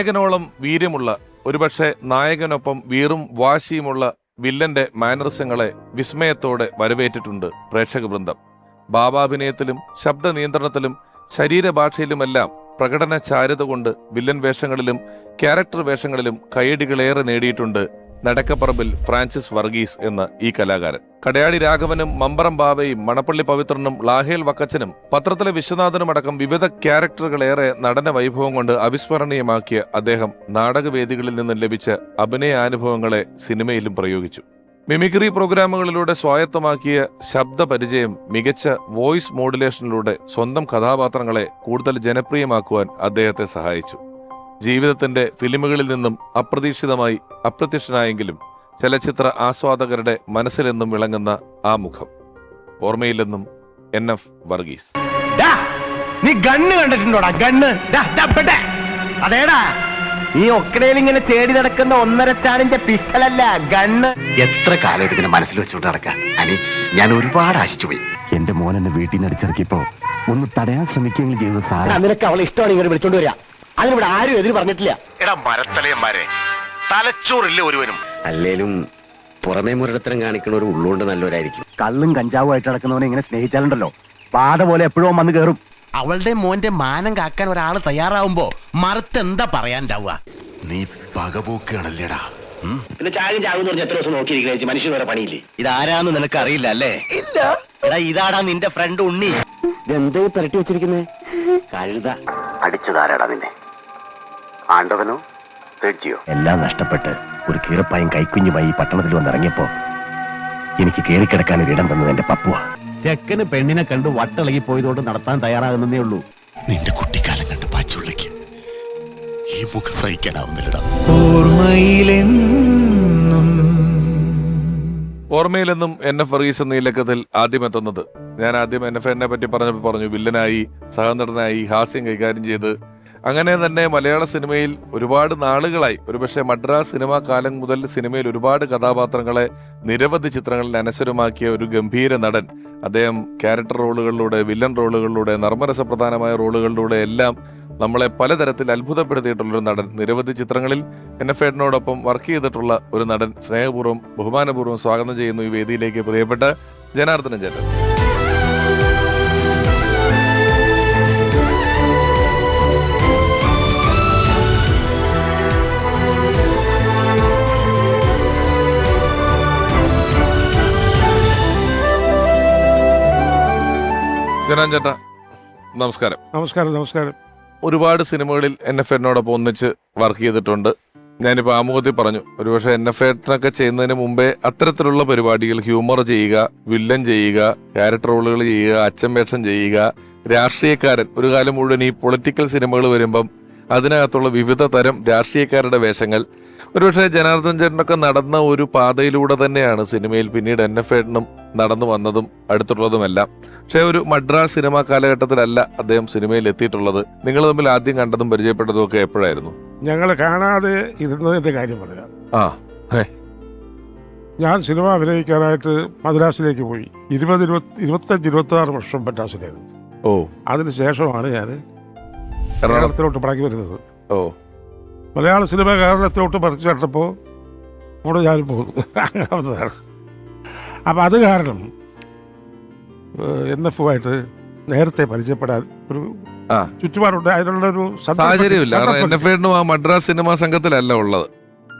നായകനോളം വീര്യമുള്ള ഒരുപക്ഷെ നായകനൊപ്പം വീറും വാശിയുമുള്ള വില്ലന്റെ മാനറിസങ്ങളെ വിസ്മയത്തോടെ വരവേറ്റിട്ടുണ്ട് പ്രേക്ഷക വൃന്ദം ഭാവാഭിനയത്തിലും ശബ്ദ നിയന്ത്രണത്തിലും ശരീരഭാഷയിലുമെല്ലാം പ്രകടന ചാരുത കൊണ്ട് വില്ലൻ വേഷങ്ങളിലും ക്യാരക്ടർ വേഷങ്ങളിലും കയ്യടികളേറെ നേടിയിട്ടുണ്ട് നടക്കപ്പറമ്പിൽ ഫ്രാൻസിസ് വർഗീസ് എന്ന ഈ കലാകാരൻ. കടയാടി രാഘവനും മമ്പറം ബാവയും മണപ്പള്ളി പവിത്രനും ലാഹേൽ വക്കച്ചനും പത്രത്തിലെ വിശ്വനാഥനും അടക്കം വിവിധ ക്യാരക്ടറുകളേറെ നടന വൈഭവം കൊണ്ട് അവിസ്മരണീയമാക്കിയ അദ്ദേഹം നാടകവേദികളിൽ നിന്നും ലഭിച്ച അഭിനയ അനുഭവങ്ങളെ സിനിമയിലും പ്രയോഗിച്ചു. മിമിക്രി പ്രോഗ്രാമുകളിലൂടെ സ്വായത്തമാക്കിയ ശബ്ദ പരിചയം മികച്ച വോയിസ് മോഡുലേഷനിലൂടെ സ്വന്തം കഥാപാത്രങ്ങളെ കൂടുതൽ ജനപ്രിയമാക്കുവാൻ അദ്ദേഹത്തെ സഹായിച്ചു. ജീവിതത്തിന്റെ ഫിലിമുകളിൽ നിന്നും അപ്രതീക്ഷിതമായി അപ്രത്യക്ഷനായെങ്കിലും ചലച്ചിത്ര ആസ്വാദകരുടെ മനസ്സിലെന്നും വിളങ്ങുന്ന ആ മുഖം. ഓർമ്മയില്ലെന്നും എൻ. എഫ്. വർഗീസ്. ഡാ, നീ ഗണ്ണ് കണ്ടിട്ടുണ്ടോടാ ഗണ്ണ്? അതേടാ നീ ഒക്കടയിൽ ഇങ്ങനെ ചേടി നടക്കുന്ന ഒന്നര ചാണിന്റെ പിസ്റ്റലല്ല ഗണ്ണ്. എത്ര കാലം ഇതിനെ മനസ്സിൽ വെച്ചുകൊണ്ട് നടക്കാം? അനി ഞാൻ ഒരുപാട് ആശിച്ചു പോയി. എന്റെ മോൻ എന്നെ വീട്ടിൽ നിന്ന് അടിച്ചിറക്കിയപ്പോ ഒന്ന് തടയാൻ ശ്രമിക്കുകയും ചെയ്തു സാർ നിനക്ക് അവളെ ഇഷ്ടമാണ് ഇങ്ങനെ വിളിച്ചോണ്ട് വരിക അതിനിവിടെ ആരും എതിര് പറഞ്ഞിട്ടില്ല. എടാ മരത്തലയന്മാരെ തലച്ചോറില്ല ഒരുവനും? അല്ലേലും പുറമേ മുരടത്തരം കാണിക്കുന്ന ഒരു ഉള്ളുകൊണ്ട് നല്ലവരായിരിക്കും. കള്ളും കഞ്ചാവും ആയിട്ട് നടക്കുന്നവനെ ഇങ്ങനെ സ്നേഹിച്ചാലുണ്ടല്ലോ. പാത പോലെ എപ്പോഴും വന്ന് കയറും അവളുടെ മോന്റെ മാനം കാക്കാൻ ഒരാൾ തയ്യാറാവുമ്പോ മറുത്ത് എന്താ പറയാണ്ടാവുക നീ പകപോക്കുകയാണല്ലേടാ? പിന്നെ ചാകും ചാകും എന്ന് പറഞ്ഞ എത്ര ദിവസം നോക്കിയിരിക്കുന്ന മനുഷ്യന് വേറെ പണിയില്ലേ? ഇതാരാന്ന് നിനക്ക് അറിയില്ല അല്ലേ? ഇല്ല. എടാ ഇതാടാ നിന്റെ ഫ്രണ്ട് ഉണ്ണി. എന്തേ പുരട്ടി വെച്ചിരിക്കുന്നേ? കഴുത. അടിച്ചതാരാടാ നിന്നെ. ആണ്ടവനോ തെറ്റിയോ എല്ലാം നഷ്ടപ്പെട്ട് ഒരു കീറപ്പായും കൈക്കുഞ്ഞുമായി ഈ പട്ടണത്തിൽ വന്നിറങ്ങിയപ്പോ എനിക്ക് കയറിക്കിടക്കാൻ ഒരു ഇടം തന്നത് എന്റെ പപ്പുവ. ചെക്കന് പെണ്ണിനെ കണ്ട് വട്ടിളകി പോയതുകൊണ്ട് നടത്താൻ തയ്യാറാകുന്നേ ഉള്ളൂ. നിന്റെ കുട്ടിക്കാലം കണ്ട് പാച്ചുള്ളിക്ക് ഈ മുഖം സഹിക്കാനാവുന്നില്ലടാ. ഓർമ്മയിലെന്നും എൻ എഫ് റീസ് എന്ന ഇലക്കത്തിൽ ലക്കത്തിൽ ആദ്യം എത്തുന്നത് ഞാൻ ആദ്യം എൻ എഫ് എന്നെ പറ്റി പറഞ്ഞപ്പോൾ പറഞ്ഞു വില്ലനായി സഹനടനായി ഹാസ്യം കൈകാര്യം ചെയ്ത് അങ്ങനെ തന്നെ മലയാള സിനിമയിൽ ഒരുപാട് നാളുകളായി. ഒരുപക്ഷെ മദ്രാസ് സിനിമാ കാലം മുതൽ സിനിമയിൽ ഒരുപാട് കഥാപാത്രങ്ങളെ നിരവധി ചിത്രങ്ങളിൽ അനശ്വരമാക്കിയ ഒരു ഗംഭീര നടൻ. അദ്ദേഹം ക്യാരക്ടർ റോളുകളിലൂടെ വില്ലൻ റോളുകളിലൂടെ നർമ്മരസപ്രധാനമായ റോളുകളിലൂടെ എല്ലാം നമ്മളെ പലതരത്തിൽ അത്ഭുതപ്പെടുത്തിയിട്ടുള്ളൊരു നടൻ. നിരവധി ചിത്രങ്ങളിൽ എൻ എഫ് എഡിനോടൊപ്പം വർക്ക് ചെയ്തിട്ടുള്ള ഒരു നടൻ. സ്നേഹപൂർവം ബഹുമാനപൂർവം സ്വാഗതം ചെയ്യുന്നു ഈ വേദിയിലേക്ക് പ്രിയപ്പെട്ട ജനാർദ്ദനൻ ചേട്ടൻ. ജനാൻ ചേട്ടാ നമസ്കാരം. നമസ്കാരം നമസ്കാരം. ഒരുപാട് സിനിമകളിൽ എൻ എഫ് എഡിനോടൊപ്പം ഒന്നിച്ച് വർക്ക് ചെയ്തിട്ടുണ്ട്. ഞാനിപ്പോൾ ആമുഖത്തിൽ പറഞ്ഞു ഒരുപക്ഷെ എൻ എഫ് എഡിനൊക്കെ ചെയ്യുന്നതിന് മുമ്പേ അത്തരത്തിലുള്ള പരിപാടികൾ ഹ്യൂമർ ചെയ്യുക വില്ലൻ ചെയ്യുക ക്യാരക്ടർ റോളുകൾ ചെയ്യുക അച്ഛൻ വേഷം ചെയ്യുക രാഷ്ട്രീയക്കാരൻ ഒരു കാലം മുഴുവൻ ഈ പൊളിറ്റിക്കൽ സിനിമകൾ വരുമ്പം അതിനകത്തുള്ള വിവിധ തരം രാഷ്ട്രീയക്കാരുടെ വേഷങ്ങൾ. ഒരുപക്ഷെ ജനാർദ്ദൻ ചേട്ടനൊക്കെ നടന്ന ഒരു പാതയിലൂടെ തന്നെയാണ് സിനിമയിൽ പിന്നീട് എൻ എഫ് എഡിനും നടന്നു വന്നതും അടുത്തുള്ളതുമെല്ലാം. പക്ഷേ ഒരു മദ്രാസ് സിനിമാ കാലഘട്ടത്തിലല്ല അദ്ദേഹം സിനിമയിൽ എത്തിയിട്ടുള്ളത് നിങ്ങൾ തമ്മിൽ ആദ്യം കണ്ടതും പരിചയപ്പെട്ടതും ഒക്കെ എപ്പോഴായിരുന്നു? ഞങ്ങൾ കാണാതെ ഇരുന്നതിന്റെ കാര്യം പറയാം. ആ ഞാൻ സിനിമ അഭിനയിക്കാനായിട്ട് മദ്രാസിലേക്ക് പോയി. ഇരുപത് ഇരുപത്തി ഇരുപത്തഞ്ച് ഇരുപത്തി ആറ് വർഷം മദ്രാസിലായിരുന്നു. ഓ. അതിനുശേഷമാണ് ഞാൻ കേരളത്തിലോട്ട് മടങ്ങി വരുന്നത്. ഓ. മലയാള സിനിമ കേരളത്തിലോട്ട് പറിച്ചു നട്ടപ്പോൾ കൂടെ ഞാനും പോകുന്നു. അങ്ങനതാണ് അപ്പം അത് കാരണം എൻ എഫുമായിട്ട് നേരത്തെ പരിചയപ്പെടാൻ ഒരു. ചുറ്റുപാടുണ്ട്. അതിനുള്ള ഒരു സാഹചര്യമില്ല. മദ്രാസ് സിനിമാ സംഘത്തിലല്ല ഉള്ളത്.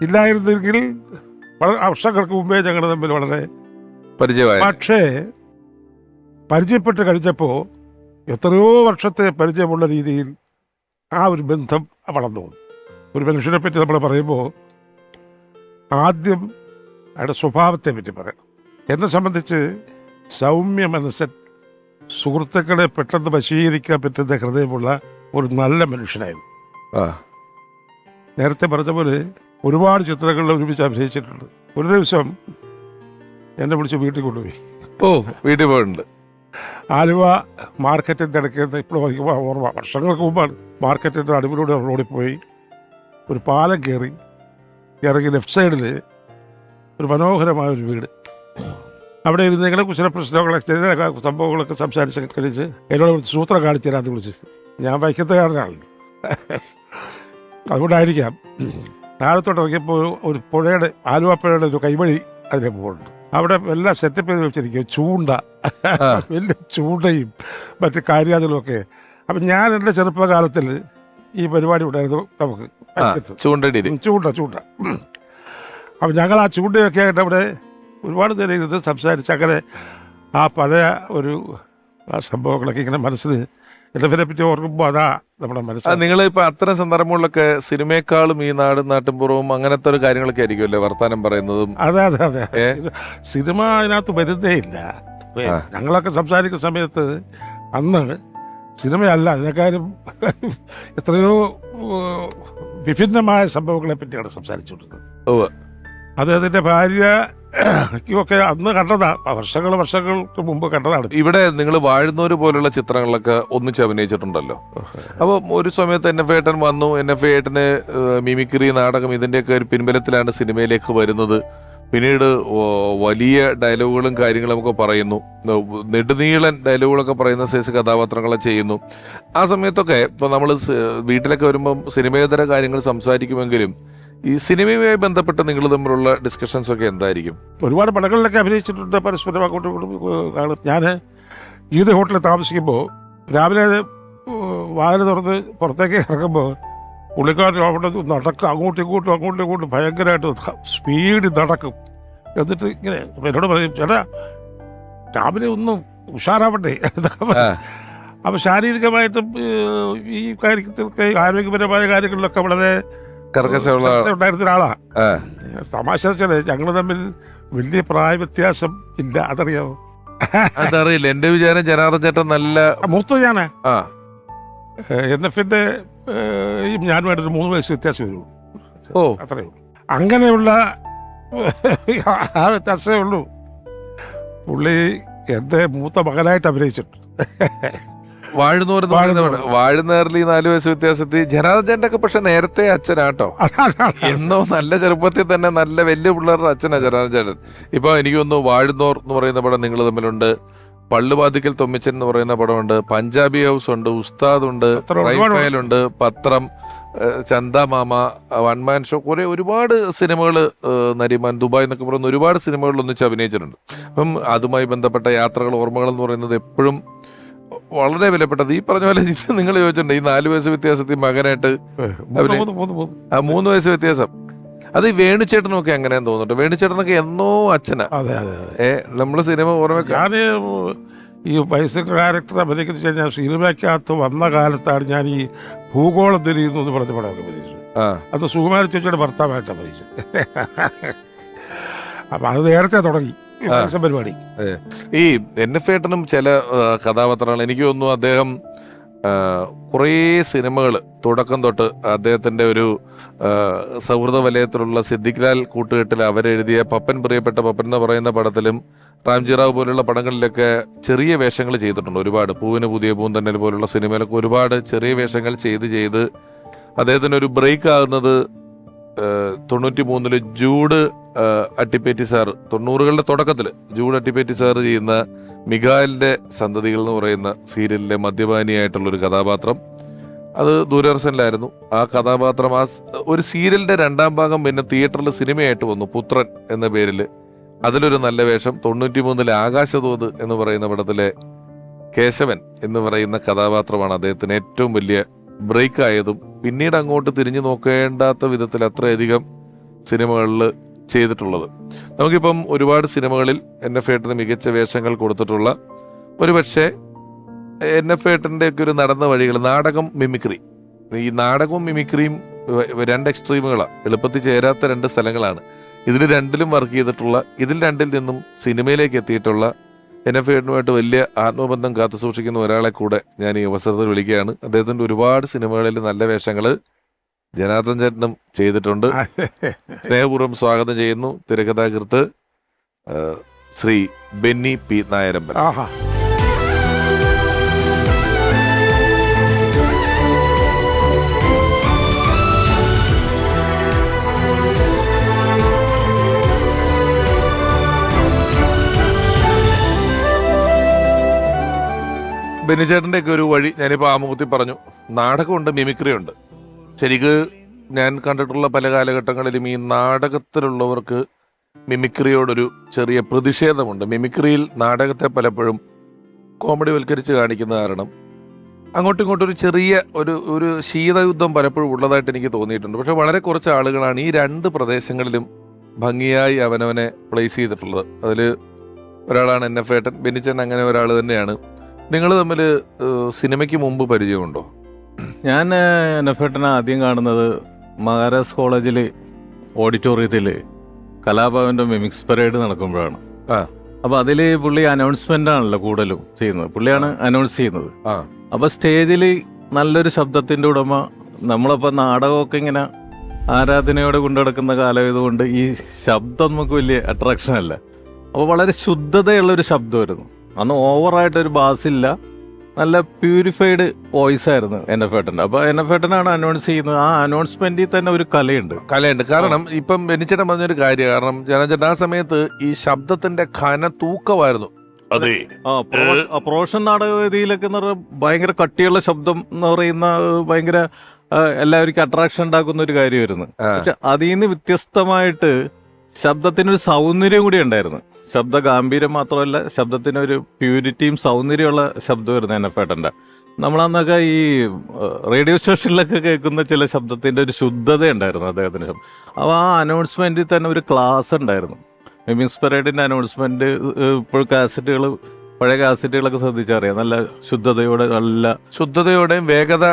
ഇല്ലായിരുന്നെങ്കിൽ വളരെ വർഷങ്ങൾക്ക് മുമ്പേ ഞങ്ങൾ തമ്മിൽ വളരെ പരിചയമായി പക്ഷേ പരിചയപ്പെട്ട് കഴിച്ചപ്പോൾ എത്രയോ വർഷത്തെ പരിചയമുള്ള രീതിയിൽ ആ ഒരു ബന്ധം വളർന്നു. ഒരു മനുഷ്യനെ പറ്റി നമ്മൾ പറയുമ്പോൾ ആദ്യം അയാളുടെ സ്വഭാവത്തെ പറ്റി പറയാം. എന്നെ സംബന്ധിച്ച് സൗമ്യ മനസ്സൻ സുഹൃത്തുക്കളെ പെട്ടെന്ന് വശീകരിക്കാൻ പറ്റുന്ന ഹൃദയമുള്ള ഒരു നല്ല മനുഷ്യനായിരുന്നു. ആ. നേരത്തെ പറഞ്ഞ പോലെ ഒരുപാട് ചിത്രങ്ങളിൽ ഒരുമിച്ച് അഭിനയിച്ചിട്ടുണ്ട്. ഒരു ദിവസം എന്നെ വിളിച്ച് വീട്ടിൽ കൊണ്ടുപോയി. ഓ വീട്ടിൽ പോയിട്ടുണ്ട്. ആലുവ മാർക്കറ്റിന്റെ ഇടയ്ക്ക് ഇപ്പോഴും ഓർമ്മ. വർഷങ്ങൾക്ക് മുമ്പാണ് മാർക്കറ്റിന്റെ അടുപ്പിലൂടെ റോഡിൽ പോയി ഒരു പാലം കയറി ഇറങ്ങി ലെഫ്റ്റ് സൈഡിൽ ഒരു മനോഹരമായ ഒരു വീട്. അവിടെ ഇരുന്ന് നിങ്ങളെ ചില പ്രശ്നങ്ങളൊക്കെ ചില സംഭവങ്ങളൊക്കെ സംസാരിച്ച് കഴിച്ച് എന്നോട് വിളിച്ച് സൂത്രം കാണിച്ചു തരാമെന്ന് വിളിച്ച്. ഞാൻ വൈക്കത്തുകാരനാണല്ലോ അതുകൊണ്ടായിരിക്കാം. താഴത്തോട്ട് ഇറങ്ങിയപ്പോൾ ഒരു പുഴയുടെ ആലുവ പുഴയുടെ ഒരു കൈവഴി അതിലെ പോകുന്നുണ്ട് അവിടെ എല്ലാം സെറ്റപ്പ് ചെയ്ത് വെച്ചിരിക്കും. ചൂണ്ട. വലിയ ചൂണ്ടയും മറ്റു കാര്യങ്ങളും ഒക്കെ. അപ്പം ഞാൻ എന്റെ ചെറുപ്പകാലത്തിൽ ഈ പരിപാടി ഉണ്ടായിരുന്നു നമുക്ക്. ചൂണ്ടടി അറ്റത്ത്. ചൂണ്ട ചൂണ്ട. അപ്പം ഞങ്ങൾ ആ ചൂണ്ടയൊക്കെ ആയിട്ട് അവിടെ ഒരുപാട് നേരം ഇരുന്ന് സംസാരിച്ച് അങ്ങനെ ആ പഴയ ഒരു ആ സംഭവങ്ങളൊക്കെ ഇങ്ങനെ മനസ്സിൽ എന്നെ പറ്റി ഓർക്കുമ്പോൾ അതാ നമ്മുടെ മനസ്സിൽ നിങ്ങൾ ഇപ്പൊ അത്തരം സന്ദർഭങ്ങളിലൊക്കെ സിനിമയെക്കാളും ഈ നാടും നാട്ടിൻപുറവും അങ്ങനത്തെ ഒരു കാര്യങ്ങളൊക്കെ ആയിരിക്കുമല്ലേ വർത്താനം പറയുന്നതും? അതെ അതെ അതെ? സിനിമ അതിനകത്ത് വരുന്നേ ഇല്ല. ഞങ്ങളൊക്കെ സംസാരിക്കുന്ന സമയത്ത് അന്ന് സിനിമയല്ല അതിനേക്കാളും എത്രയോ വിഭിന്നമായ സംഭവങ്ങളെ പറ്റിയാണ് സംസാരിച്ചുകൊണ്ടിരുന്നത്. അദ്ദേഹത്തിന്റെ ഭാര്യ ഒക്കെ അന്ന് കണ്ടതാ. വർഷങ്ങൾ വർഷങ്ങൾക്ക് മുമ്പ് കണ്ടതാണ്. ഇവിടെ നിങ്ങൾ വാഴുന്നവര് പോലുള്ള ചിത്രങ്ങളൊക്കെ ഒന്നിച്ച് അഭിനയിച്ചിട്ടുണ്ടല്ലോ. അപ്പോൾ ഒരു സമയത്ത് എൻ എഫ് ഏട്ടൻ വന്നു. എൻ എഫ് ഏട്ടന് മിമിക്രി നാടകം ഇതിന്റെയൊക്കെ ഒരു പിൻബലത്തിലാണ് സിനിമയിലേക്ക് വരുന്നത്. പിന്നീട് വലിയ ഡയലോഗുകളും കാര്യങ്ങളും ഒക്കെ പറയുന്നു നെടുനീളൻ ഡയലോഗുകളൊക്കെ പറയുന്ന സൈസ് കഥാപാത്രങ്ങളെ ചെയ്യുന്നു. ആ സമയത്തൊക്കെ ഇപ്പൊ നമ്മൾ വീട്ടിലൊക്കെ വരുമ്പം സിനിമേതര കാര്യങ്ങൾ സംസാരിക്കുമെങ്കിലും ഈ സിനിമയുമായി ബന്ധപ്പെട്ട് നിങ്ങൾ തമ്മിലുള്ള ഡിസ്കഷൻസ് ഒക്കെ എന്തായിരിക്കും? ഒരുപാട് പടങ്ങളിലൊക്കെ അഭിനയിച്ചിട്ടുണ്ട് പരസ്പരം അങ്ങോട്ടും ഇങ്ങോട്ടും ഞാൻ ഈദ് ഹോട്ടലിൽ താമസിക്കുമ്പോൾ രാവിലെ വാതിൽ തുറന്ന് പുറത്തേക്ക് ഇറങ്ങുമ്പോൾ പുള്ളിക്കാരൻ അവിടെ നടക്കും. അങ്ങോട്ടും ഇങ്ങോട്ടും അങ്ങോട്ടും ഇങ്ങോട്ടും ഭയങ്കരമായിട്ട് സ്പീഡിൽ നടക്കും. എന്നിട്ട് ഇങ്ങനെ എന്നോട് പറയും ചേട്ടാ രാവിലെ ഒന്നും ഉഷാറാവട്ടെ അപ്പോൾ ശാരീരികമായിട്ടും ഈ കാര്യത്തിലൊക്കെ ആരോഗ്യപരമായ കാര്യങ്ങളിലൊക്കെ വളരെ കർക്കശമുള്ള ഉണ്ടായിരുന്ന ഒരാളാ. തമാശ വെച്ചാൽ ഞങ്ങൾ തമ്മിൽ വലിയ പ്രായ വ്യത്യാസം ഇല്ല അതറിയാമോ അതറിയില്ല. എന്റെ വിചാരം ജനാർദ്ദൻ ചേട്ടൻ നല്ല മൂത്ത ഞാനാ. എൻ എഫിന്റെ ഞാനുമായിട്ട് ഒരു മൂന്ന് വയസ്സ് വ്യത്യാസം വരുള്ളൂ. ഓ. അത്രേ ഉള്ളൂ. അങ്ങനെയുള്ള ആ വ്യത്യാസമേ ഉള്ളൂ. പുള്ളി എന്റെ മൂത്ത മകനായിട്ട് അഭിനയിച്ചിട്ടുണ്ട്. വാഴുന്നവർ. വാഴുന്നേറിൽ ഈ നാല് വയസ്സ് വ്യത്യാസത്തിൽ ജനാർദ്ദന്റെ ഒക്കെ പക്ഷെ നേരത്തെ അച്ഛനാട്ടോ. എന്നോ നല്ല ചെറുപ്പത്തിൽ തന്നെ നല്ല വലിയ പിള്ളേരുടെ അച്ഛനാ ജനാർദ്ദൻ ഇപ്പൊ എനിക്കൊന്ന് വാഴുന്നോർ എന്ന് പറയുന്ന പടം നിങ്ങൾ തമ്മിലുണ്ട്. പള്ളുവാതിക്കൽ തൊമ്മിച്ചൻ എന്ന് പറയുന്ന പടമുണ്ട്. പഞ്ചാബി ഹൗസ് ഉണ്ട് ഉസ്താദ് ഉണ്ട് ഉണ്ട്. പത്രം ഏഹ്, Chandamama one man show കുറെ ഒരുപാട് സിനിമകൾ നരിമാൻ ദുബായ് എന്നൊക്കെ പറയുന്ന ഒരുപാട് സിനിമകളിൽ ഒന്നിച്ച് അഭിനയിച്ചിട്ടുണ്ട്. അപ്പം അതുമായി ബന്ധപ്പെട്ട യാത്രകൾ ഓർമ്മകൾ എന്ന് പറയുന്നത് എപ്പോഴും വളരെ വിലപ്പെട്ടത്. ഈ പറഞ്ഞ പോലെ ഇത് നിങ്ങൾ ചോദിച്ചിട്ടുണ്ട് ഈ നാല് വയസ്സ് വ്യത്യാസത്തിൽ മകനായിട്ട് ആ മൂന്ന് വയസ്സ് വ്യത്യാസം. അത് ഈ വേണുചേട്ടനൊക്കെ അങ്ങനെയാന്ന് തോന്നുന്നുണ്ട്. വേണുചേട്ടനൊക്കെ എന്നോ അച്ഛനാ. അതെ അതെ ഏ നമ്മൾ സിനിമ ഓർമ്മ ഞാൻ ഈ വയസ്സ് ഡയറക്ടർ അഭിനയിക്കുന്ന കഴിഞ്ഞാൽ സിനിമയ്ക്കകത്ത് വന്ന കാലത്താണ് ഞാൻ ഈ ഭൂഗോളം തിരിയുന്നു എന്ന് പറഞ്ഞ പടമൊക്കെ അഭിനയിച്ചു അത് അന്ന് സുകുമാര ചേച്ചിയുടെ ഭർത്താവായിട്ട് അഭിനയിച്ചു അപ്പൊ അത് നേരത്തെ തുടങ്ങി. പരിപാടി. ഈ എൻ എഫ് ഏട്ടനും ചില കഥാപാത്രങ്ങൾ എനിക്ക് തോന്നുന്നു അദ്ദേഹം കുറേ സിനിമകൾ തുടക്കം തൊട്ട് അദ്ദേഹത്തിന്റെ ഒരു സൗഹൃദ വലയത്തിലുള്ള സിദ്ദിഖ് ലാൽ കൂട്ടുകെട്ടിൽ അവരെഴുതിയ പപ്പൻ പ്രിയപ്പെട്ട പപ്പൻ എന്ന് പറയുന്ന പടത്തിലും റാംജി റാവു പോലുള്ള പടങ്ങളിലൊക്കെ ചെറിയ വേഷങ്ങൾ ചെയ്തിട്ടുണ്ട് ഒരുപാട്. പൂവിന് പുതിയ പൂന്തന്നൽ പോലുള്ള സിനിമയിലൊക്കെ ഒരുപാട് ചെറിയ വേഷങ്ങൾ ചെയ്ത് ചെയ്ത് അദ്ദേഹത്തിന് ഒരു ബ്രേക്ക് ആകുന്നത് തൊണ്ണൂറ്റി മൂന്നിൽ ജൂഡ് അട്ടിപ്പേറ്റി സാർ തൊണ്ണൂറുകളുടെ തുടക്കത്തിൽ ജൂഡ് അട്ടിപ്പേറ്റി സാർ ചെയ്യുന്ന മിഗാലിന്റെ സന്തതികൾ എന്ന് പറയുന്ന സീരിയലിലെ മദ്യപാനിയായിട്ടുള്ള ഒരു കഥാപാത്രം. അത് ദൂരദർശനിലായിരുന്നു. ആ കഥാപാത്രം ആ ഒരു സീരിയലിന്റെ രണ്ടാം ഭാഗം പിന്നെ തിയേറ്ററിൽ സിനിമയായിട്ട് വന്നു പുത്രൻ എന്ന പേരിൽ അതിലൊരു നല്ല വേഷം തൊണ്ണൂറ്റി മൂന്നിലെ ആകാശദൂത് എന്ന് പറയുന്ന പടത്തിലെ കേശവൻ എന്ന് പറയുന്ന കഥാപാത്രമാണ് അദ്ദേഹത്തിന് ഏറ്റവും വലിയ ബ്രേക്ക് ആയതും പിന്നീട് അങ്ങോട്ട് തിരിഞ്ഞു നോക്കേണ്ടാത്ത വിധത്തിൽ അത്രയധികം സിനിമകളിൽ ചെയ്തിട്ടുള്ളത്. നമുക്കിപ്പം ഒരുപാട് സിനിമകളിൽ എൻ എഫ് ഏട്ടന് മികച്ച വേഷങ്ങൾ കൊടുത്തിട്ടുള്ള ഒരുപക്ഷെ എൻ എഫ് ഏട്ടന്റെ ഒക്കെ ഒരു നടന്ന വഴികൾ നാടകം മിമിക്രി. ഈ നാടകവും മിമിക്രിയും രണ്ട് എക്സ്ട്രീമുകളാണ് എളുപ്പത്തിൽ ചേരാത്ത രണ്ട് സ്ഥലങ്ങളാണ്. ഇതിൽ രണ്ടിലും വർക്ക് ചെയ്തിട്ടുള്ള ഇതിൽ രണ്ടിൽ നിന്നും സിനിമയിലേക്ക് എത്തിയിട്ടുള്ള എൻ എഫ് ഏട്ടനുമായിട്ട് വലിയ ആത്മബന്ധം കാത്തു സൂക്ഷിക്കുന്ന ഒരാളെ കൂടെ ഞാൻ ഈ അവസരത്തിൽ വിളിക്കുകയാണ്. അദ്ദേഹത്തിന്റെ ഒരുപാട് സിനിമകളിൽ നല്ല വേഷങ്ങൾ ജനാർദ്ദൻ ചേട്ടനും ചെയ്തിട്ടുണ്ട്. സ്നേഹപൂർവം സ്വാഗതം ചെയ്യുന്നു തിരക്കഥാകൃത്ത് ശ്രീ ബെന്നി പി നായരമ്പൻ ഒക്കെ ഒരു വഴി ഞാനിപ്പോൾ ആമുഖത്തിൽ പറഞ്ഞു. നാടകമുണ്ട് മിമിക്രി ഉണ്ട് ശരിക്ക് ഞാൻ കണ്ടിട്ടുള്ള പല കാലഘട്ടങ്ങളിലും ഈ നാടകത്തിലുള്ളവർക്ക് മിമിക്രിയോടൊരു ചെറിയ പ്രതിഷേധമുണ്ട്. മിമിക്രിയിൽ നാടകത്തെ പലപ്പോഴും കോമഡി വൽക്കരിച്ച് കാണിക്കുന്ന കാരണം അങ്ങോട്ടും ഇങ്ങോട്ടും ഒരു ചെറിയ ഒരു ഒരു ശീതയുദ്ധം പലപ്പോഴും ഉള്ളതായിട്ട് എനിക്ക് തോന്നിയിട്ടുണ്ട്. പക്ഷെ വളരെ കുറച്ച് ആളുകളാണ് ഈ രണ്ട് പ്രദേശങ്ങളിലും ഭംഗിയായി അവനവനെ പ്ലേസ് ചെയ്തിട്ടുള്ളത്. അതിൽ ഒരാളാണ് എൻ എഫ് ഏട്ടൻ ബെന്നിച്ചൻ അങ്ങനെ ഒരാൾ തന്നെയാണ്. നിങ്ങൾ തമ്മിൽ സിനിമയ്ക്ക് മുമ്പ് പരിചയമുണ്ടോ? ഞാൻ നഫേട്ടനെ ആദ്യം കാണുന്നത് മഹാരാജ് കോളേജിൽ ഓഡിറ്റോറിയത്തിൽ കലാഭവന്റെ മിമിക്സ് പരേഡ് നടക്കുമ്പോഴാണ്. അപ്പോൾ അപ്പൊ അതിൽ പുള്ളി അനൗൺസ്മെന്റ് ആണല്ലോ കൂടുതലും ചെയ്യുന്നത്. പുള്ളിയാണ് അനൗൺസ് ചെയ്യുന്നത്. അപ്പോൾ അപ്പൊ സ്റ്റേജിൽ നല്ലൊരു ശബ്ദത്തിന്റെ ഉടമ നമ്മളപ്പോ നാടകമൊക്കെ ഇങ്ങനെ ആരാധനയോടെ കൊണ്ടുനടക്കുന്ന കാലമായതുകൊണ്ട് ഈ ശബ്ദം നമുക്ക് വലിയ അട്രാക്ഷൻ അല്ല. അപ്പോൾ വളരെ ശുദ്ധതയുള്ള ഒരു ശബ്ദമായിരുന്നു. അന്ന് ഓവറായിട്ടൊരു ബാസില്ല. ഇല്ല നല്ല പ്യൂരിഫൈഡ് വോയിസ് ആയിരുന്നു എൻ എഫ് ഏട്ടന്റെ. അപ്പോൾ എൻ എഫ് ഏട്ടനാണ് അനൗൺസ് ചെയ്യുന്നത്. ആ അനൗൺസ്മെന്റിൽ തന്നെ ഒരു കലയുണ്ട്. കലയുണ്ട്. കാരണം ഇപ്പം എനിച്ചേട്ടൻ പറഞ്ഞൊരു കാര്യം. കാരണം ജനചേട്ടൻ ആ സമയത്ത് ഈ ശബ്ദത്തിന്റെ ഖന തൂക്കമായിരുന്നു. അതെ. ആ ആ പ്രൊമോഷൻ നാടകവേദിയിലൊക്കെ എന്ന് പറഞ്ഞാൽ ഭയങ്കര കട്ടിയുള്ള ശബ്ദം എന്ന് പറയുന്ന ഭയങ്കര ആ, എല്ലാവർക്കും അട്രാക്ഷൻ ഉണ്ടാക്കുന്ന ഒരു കാര്യമായിരുന്നു. പക്ഷെ അതിൽ നിന്ന് വ്യത്യസ്തമായിട്ട് ശബ്ദത്തിനൊരു സൗന്ദര്യം കൂടി ഉണ്ടായിരുന്നു. ശബ്ദ ഗാംഭീര്യം മാത്രമല്ല ശബ്ദത്തിനൊരു പ്യൂരിറ്റിയും സൗന്ദര്യമുള്ള ശബ്ദമായിരുന്നു എൻ എഫ് ഏട്ടന്റെ. നമ്മളന്നൊക്കെ ഈ റേഡിയോ സ്റ്റേഷനിലൊക്കെ കേൾക്കുന്ന ചില ശബ്ദത്തിന്റെ ഒരു ശുദ്ധത ഉണ്ടായിരുന്നു അദ്ദേഹത്തിന്റെ ശബ്ദം. അപ്പോൾ ആ അനൗൺസ്മെന്റിൽ തന്നെ ഒരു ക്ലാസ് ഉണ്ടായിരുന്നു. മിമിക്സ് പരേഡിന്റെ അനൗൺസ്മെന്റ് ഇപ്പോൾ കാസറ്റുകൾ പഴയ കാസറ്റുകളൊക്കെ ശ്രദ്ധിച്ചറിയാം. നല്ല ശുദ്ധതയോടെ നല്ല ശുദ്ധതയോടെയും വേഗത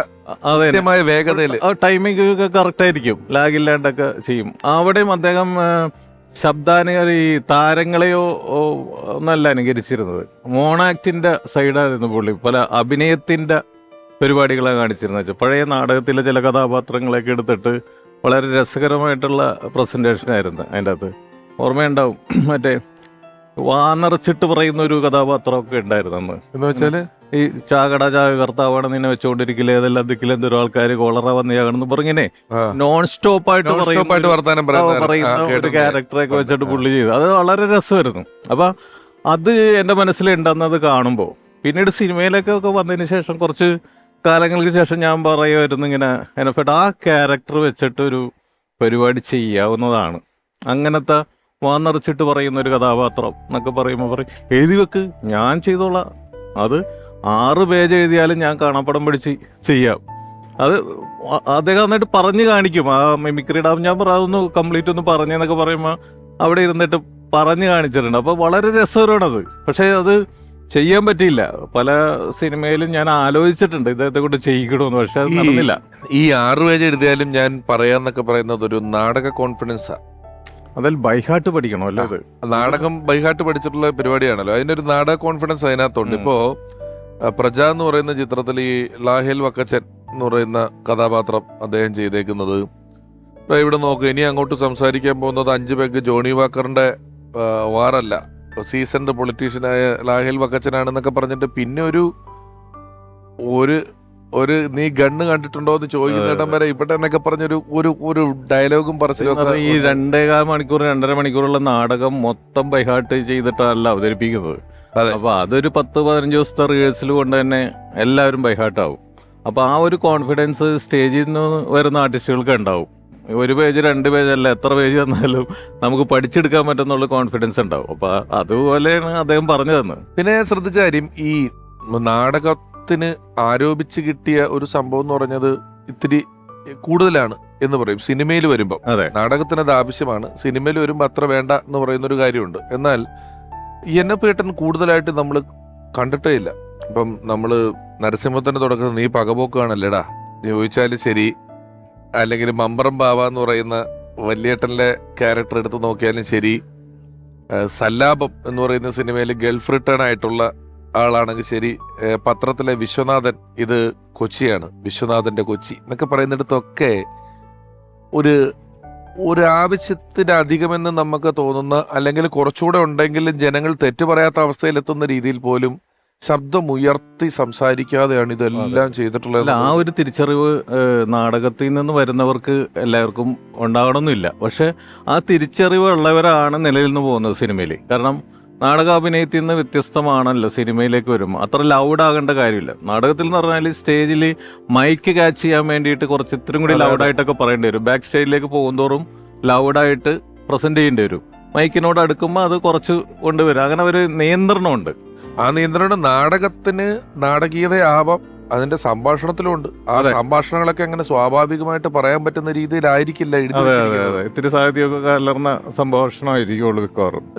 അതെ. കൃത്യമായ വേഗതയിൽ. ടൈമിംഗ് ഒക്കെ കറക്റ്റ് ആയിരിക്കും. ലാഗില്ലാണ്ടൊക്കെ ചെയ്യും. അവിടെയും അദ്ദേഹം ആ, ശബ്ദാനുകരി ഈ താരങ്ങളെയോ ഒന്നല്ല അനുകരിച്ചിരുന്നത്. മോണാക്ടിന്റെ സൈഡായിരുന്നു പുള്ളി. പല അഭിനയത്തിന്റെ പരിപാടികളെ കാണിച്ചിരുന്നത്. വെച്ചാൽ പഴയ നാടകത്തിലെ ചില കഥാപാത്രങ്ങളൊക്കെ എടുത്തിട്ട് വളരെ രസകരമായിട്ടുള്ള പ്രസന്റേഷനായിരുന്നു അതിന്റെ അകത്ത് ഓർമ്മയുണ്ടാവും. മറ്റേ വാനറച്ചിട്ട് പറയുന്ന ഒരു കഥാപാത്രമൊക്കെ ഉണ്ടായിരുന്നു അന്ന്. എന്ന് വെച്ചാൽ? ഈ ചാകട ചാക കർത്താവാണ് നിന്നെ വെച്ചുകൊണ്ടിരിക്കില്ല? ഏതെല്ലാം ദിക്കിലെന്തൊരു ആൾക്കാർ കോളറ വന്നയാകണെന്ന് പറഞ്ഞിങ്ങനെ. നോൺ സ്റ്റോപ്പ് ആയിട്ട് പറയുന്ന- ഒരു ക്യാരക്ടറൊക്കെ വെച്ചിട്ട് പുള്ളി ചെയ്തു. അത് വളരെ രസമായിരുന്നു. അപ്പൊ അത് എന്റെ മനസ്സിലുണ്ടെന്നത് കാണുമ്പോൾ പിന്നീട് സിനിമയിലൊക്കെ ഒക്കെ വന്നതിന് ശേഷം കുറച്ച് കാലങ്ങൾക്ക് ശേഷം ഞാൻ പറയുമായിരുന്നു ഇങ്ങനെ എനഫെട്ട് ആ ക്യാരക്ടർ വെച്ചിട്ട് ഒരു പരിപാടി ചെയ്യാവുന്നതാണ്. അങ്ങനത്തെ വാന്നറിച്ചിട്ട് പറയുന്ന ഒരു കഥാപാത്രം എന്നൊക്കെ പറയുമ്പോൾ പറയും എഴുതി വെക്ക് ഞാൻ ചെയ്തോളാം. അത് ആറ് പേജ് എഴുതിയാലും ഞാൻ കാണാപ്പടം പിടിച്ച് ചെയ്യാം. അത് അദ്ദേഹം എന്നിട്ട് പറഞ്ഞു കാണിക്കും. ആ മിമിക്രി ഡാം ഞാൻ പറ അതൊന്ന് കംപ്ലീറ്റ് ഒന്ന് പറഞ്ഞെന്നൊക്കെ പറയുമ്പോൾ അവിടെ ഇരുന്നിട്ട് പറഞ്ഞു കാണിച്ചിട്ടുണ്ട്. അപ്പോൾ വളരെ രസകരമാണത്. പക്ഷേ അത് ചെയ്യാൻ പറ്റിയില്ല. പല സിനിമയിലും ഞാൻ ആലോചിച്ചിട്ടുണ്ട് ഇദ്ദേഹത്തെ കൊണ്ട് ചെയ്യിക്കണമെന്ന് പക്ഷെ അത് നടന്നില്ല. ഈ ആറ് പേജ് എഴുതിയാലും ഞാൻ പറയാന്നൊക്കെ പറയുന്നത് ഒരു നാടക കോൺഫിഡൻസാ. അതിൽ ബൈഹാട്ട് പഠിക്കണം അല്ലേ അത്? നാടകം ബൈഹാട്ട് പഠിച്ചിട്ടുള്ള പരിപാടിയാണല്ലോ. അതിന്റെ ഒരു നാടക കോൺഫിഡൻസ് അതിനകത്തുണ്ട്. ഇപ്പോ പ്രജ എന്ന് പറയുന്ന ചിത്രത്തിൽ ഈ ലാഹേൽ വക്കച്ചൻ എന്ന് പറയുന്ന കഥാപാത്രം അദ്ദേഹം ചെയ്തേക്കുന്നത്. ഇവിടെ നോക്ക് ഇനി അങ്ങോട്ട് സംസാരിക്കാൻ പോകുന്നത് അഞ്ച് പേക്ക് ജോണി വാക്കറിന്റെ ആ, വാറല്ല. സീസൺഡ് പൊളിറ്റീഷ്യനായ ലാഹേൽ വക്കച്ചനാണെന്നൊക്കെ പറഞ്ഞിട്ട് പിന്നെ ഒരു ഒരു ഒരു നീ ഗണ്ണ് കണ്ടിട്ടുണ്ടോ എന്ന് ചോദിക്കുന്നിടം വരെ ഇവിടെ എന്നൊക്കെ പറഞ്ഞൊരു ഒരു ഒരു ഡയലോഗും പറച്ചിലും ഈ രണ്ടേകാൽ മണിക്കൂർ രണ്ടര മണിക്കൂറുള്ള നാടകം മൊത്തം ബൈഹാർട്ട് ചെയ്തിട്ടല്ല അവതരിപ്പിക്കുന്നത്. അതെ. അപ്പൊ അതൊരു പത്ത് പതിനഞ്ച് ദിവസത്തെ റിഹേഴ്സൽ കൊണ്ട് തന്നെ എല്ലാവരും ബൈഹാർട്ട് ആവും. അപ്പൊ ആ ഒരു കോൺഫിഡൻസ് സ്റ്റേജിൽ നിന്ന് വരുന്ന ആർട്ടിസ്റ്റുകൾക്ക് ഉണ്ടാവും. ഒരു പേജ് രണ്ട് പേജ് അല്ല എത്ര പേജ് തന്നാലും നമുക്ക് പഠിച്ചെടുക്കാൻ പറ്റുന്നുള്ള കോൺഫിഡൻസ് ഉണ്ടാവും. അപ്പൊ അതുപോലെയാണ് അദ്ദേഹം പറഞ്ഞു തന്നത്. പിന്നെ ഞാൻ ശ്രദ്ധിച്ച കാര്യം ഈ നാടകത്തിന് ആരോപിച്ച് കിട്ടിയ ഒരു സംഭവം എന്ന് പറഞ്ഞത് ഇത്തിരി കൂടുതലാണ് എന്ന് പറയും സിനിമയിൽ വരുമ്പോൾ അതെ. നാടകത്തിന് അത് ആവശ്യമാണ് സിനിമയിൽ വരുമ്പോൾ അത്ര വേണ്ട എന്ന് പറയുന്ന ഒരു കാര്യമുണ്ട്. എന്നാൽ എന്നെ പേട്ടൻ കൂടുതലായിട്ട് നമ്മൾ കണ്ടിട്ടേ ഇല്ല ഇപ്പം നമ്മൾ നരസിംഹത്തിന്റെ തുടക്കത്തിൽ നീ പകപോക്കുകയാണല്ലേടാ? നീ ചോദിച്ചാൽ ശരി. അല്ലെങ്കിൽ മമ്പറം ബാവ എന്ന് പറയുന്ന വല്യേട്ടന്റെ ക്യാരക്ടർ എടുത്ത് നോക്കിയാലും ശരി. സല്ലാപം എന്ന് പറയുന്ന സിനിമയിൽ ഗൾഫ് റിട്ടേൺ ആയിട്ടുള്ള ആളാണെങ്കിൽ ശരി. പത്രത്തിലെ വിശ്വനാഥൻ ഇത് കൊച്ചിയാണ്. വിശ്വനാഥന്റെ കൊച്ചി എന്നൊക്കെ പറയുന്നിടത്തൊക്കെ ഒരു ഒരു ആവശ്യത്തിന് അധികമെന്ന് നമുക്ക് തോന്നുന്ന അല്ലെങ്കിൽ കുറച്ചുകൂടെ ഉണ്ടെങ്കിലും ജനങ്ങൾ തെറ്റു പറയാത്ത അവസ്ഥയിലെത്തുന്ന രീതിയിൽ പോലും ശബ്ദം ഉയർത്തി സംസാരിക്കാതെയാണ് ഇതെല്ലാം ചെയ്തിട്ടുള്ളത്. ആ ഒരു തിരിച്ചറിവ് നാടകത്തിൽ നിന്ന് വരുന്നവർക്ക് എല്ലാവർക്കും ഉണ്ടാകണമെന്നില്ല പക്ഷെ ആ തിരിച്ചറിവ് ഉള്ളവരാണ് നിലയിൽ നിന്ന് പോകുന്നത് സിനിമയിൽ. കാരണം നാടകാഭിനയത്തിൽ നിന്ന് വ്യത്യസ്തമാണല്ലോ സിനിമയിലേക്ക് വരുമ്പോൾ അത്ര ലൗഡ് ആകേണ്ട കാര്യമില്ല. നാടകത്തിൽ എന്ന് പറഞ്ഞാൽ സ്റ്റേജിൽ മൈക്ക് ക്യാച്ച് ചെയ്യാൻ വേണ്ടിയിട്ട് കുറച്ച് ഇത്രയും കൂടി. ലൗഡായിട്ടൊക്കെ പറയേണ്ടി വരും. ബാക്ക് സ്റ്റേജിലേക്ക് പോകുന്തോറും ലൗഡായിട്ട് പ്രസന്റ് ചെയ്യേണ്ടി വരും. മൈക്കിനോട് അടുക്കുമ്പോൾ അത് കുറച്ച് കൊണ്ടുവരും അങ്ങനെ ഒരു നിയന്ത്രണമുണ്ട്. ആ നിയന്ത്രണം നാടകത്തിന് നാടകീയതയാവാം. അതിന്റെ സംഭാഷണത്തിലുണ്ട് ആ. സംഭാഷണങ്ങളൊക്കെ അങ്ങനെ സ്വാഭാവികമായിട്ട് പറയാൻ പറ്റുന്ന രീതിയിലായിരിക്കില്ല ഇത്തിരി സാഹിത്യമൊക്കെ കലർന്ന സംഭാഷണമായിരിക്കുള്ളൂ മിക്കവാറും.